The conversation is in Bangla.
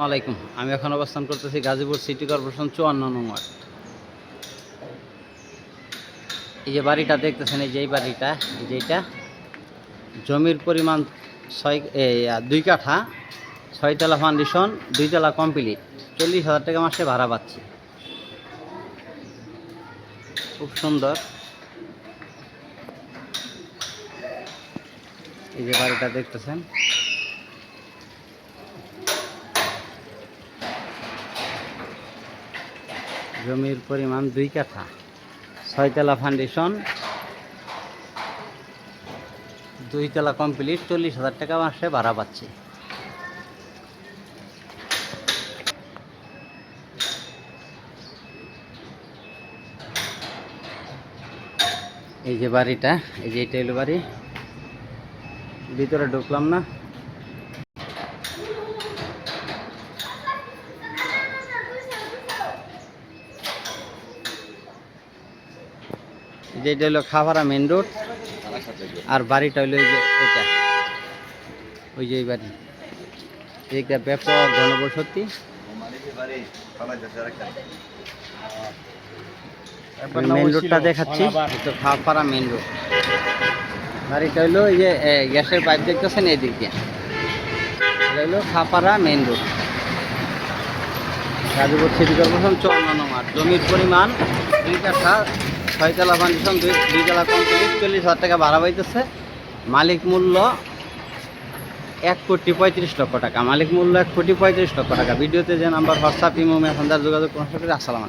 আলাইকুম। আমি এখন অবস্থান করতেছি গাজীপুর সিটি কর্পোরেশন চুয়ান্ন নং ওয়ার্ড। এই যে বাড়িটা দেখতেছেন, এই যে বাড়িটা, এই যে এইটা জমির পরিমাণ ছয় দুই কাঠা, ছয়তলা ফাউন্ডেশন, দুইতলা কমপ্লিট। চল্লিশ হাজার টাকা মাসে ভাড়া পাচ্ছি। খুব সুন্দর। এই যে বাড়িটা দেখতেছেন জমির পরিমাণ দুই কাঠা, ছয়তলা ফাউন্ডেশন দুইতলা কমপ্লিট চল্লিশ হাজার টাকা মাসে ভাড়া পাচ্ছি। এই যে বাড়িটা, এই যে এটা হলো বাড়ি। ভিতরে ঢুকলাম না। যে এটা হলো খাভারা মেন রোড আর বাড়িটা হলো এটা। ওই যে বাড়ি। এইটা ব্যাপক ঘনবসতি মেন রোডটা দেখাচ্ছি। তো খাওয়াপাড়া মেন রোড বাড়িটা হলো এই যে গ্যাসের পাইপ দেখতেছেন এদিক। দিয়ে এটা হলো Khapara main road Gazipur city corporation চুয়ান্ন নম্বর। জমির পরিমাণ দুই কাঠা ছয়তলা ফাউন্ডেশন দুই, দুইতলা কমপ্লিট চল্লিশ হাজার টাকা ভাড়া পাইতেছে। মালিক মূল্য এক কোটি পঁয়ত্রিশ লক্ষ টাকা। মালিক মূল্য এক কোটি পঁয়ত্রিশ লক্ষ টাকা। ভিডিওতে যে নাম্বার হোয়াটসঅ্যাপ ইমো মেসেঞ্জার যোগাযোগ করে আসসালাম